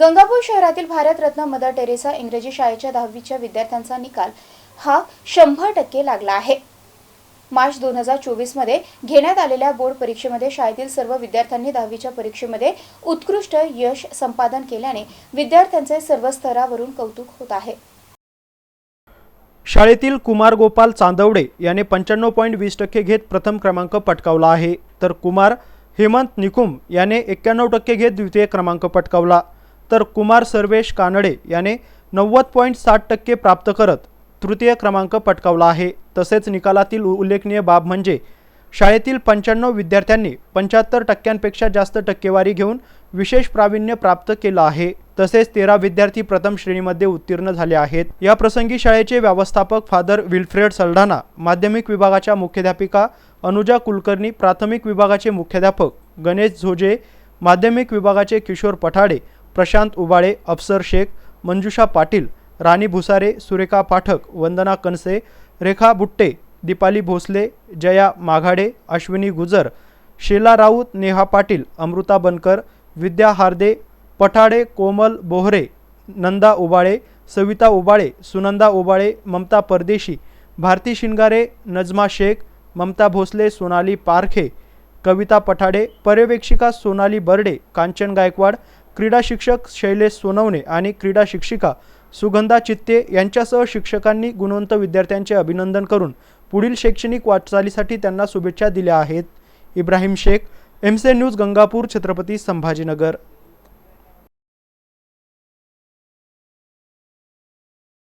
गंगापूर शहरातील Bharat Ratna mother Teresa इंग्रजी शाळेच्या दहावीच्या विद्यार्थ्यांचा निकाल हा शंभर टक्के लागला आहे. मार्च दोन हजार चोवीसमध्ये घेण्यात आलेल्या बोर्ड परीक्षेमध्ये शाळेतील सर्व विद्यार्थ्यांनी दहावीच्या परीक्षेमध्ये उत्कृष्ट यश संपादन केल्याने विद्यार्थ्यांचे सर्व स्तरावरून कौतुक होत आहे. शाळेतील कुमार गोपाल चांदवडे याने पंच्याण्णव पॉईंट वीस टक्के घेत प्रथम क्रमांक पटकावला आहे. तर कुमार हेमंत निकुम याने एक्क्याण्णव टक्के घेत द्वितीय क्रमांक पटकावला. तर कुमार सर्वेश कानडे याने नव्वद पॉईंट साठ टक्के प्राप्त करत तृतीय क्रमांक पटकावला आहे. तसेच निकालातील उल्लेखनीय बाब म्हणजे शाळेतील पंच्याण्णव विद्यार्थ्यांनी पंच्याहत्तर टक्क्यांपेक्षा जास्त टक्केवारी घेऊन विशेष प्रावीण्य प्राप्त केलं आहे. तसेच तेरा विद्यार्थी प्रथम श्रेणीमध्ये उत्तीर्ण झाले आहेत. या प्रसंगी शाळेचे व्यवस्थापक फादर विल्फ्रेड सल्ढाना माध्यमिक विभागाच्या मुख्याध्यापिका अनुजा कुलकर्णी प्राथमिक विभागाचे मुख्याध्यापक गणेश झोजे माध्यमिक विभागाचे किशोर पठाडे प्रशांत उबाळे अफसर शेख मंजुषा पाटील राणी भुसारे सुरेखा पाठक वंदना कनसे रेखा बुट्टे दीपाली भोसले जया माघाडे अश्विनी गुजर शेला राऊत नेहा पाटील अमृता बनकर विद्या हार्दे पठाडे कोमल बोहरे नंदा उबाळे सविता उबाळे सुनंदा उबाळे ममता परदेशी भारती शिंगारे नजमा शेख ममता भोसले सोनाली पारखे कविता पठाडे पर्यवेक्षिका सोनाली बर्डे कांचन गायकवाड क्रीडा शिक्षक शैलेश सोनवणे आणि क्रीडा शिक्षिका सुगंधा चित्ते यांच्यासह शिक्षकांनी गुणवंत विद्यार्थ्यांचे अभिनंदन करून पुढील शैक्षणिक वाटचालीसाठी त्यांना शुभेच्छा दिल्या आहेत. इब्राहिम शेख एमसे न्यूज गंगापूर छत्रपती संभाजीनगर.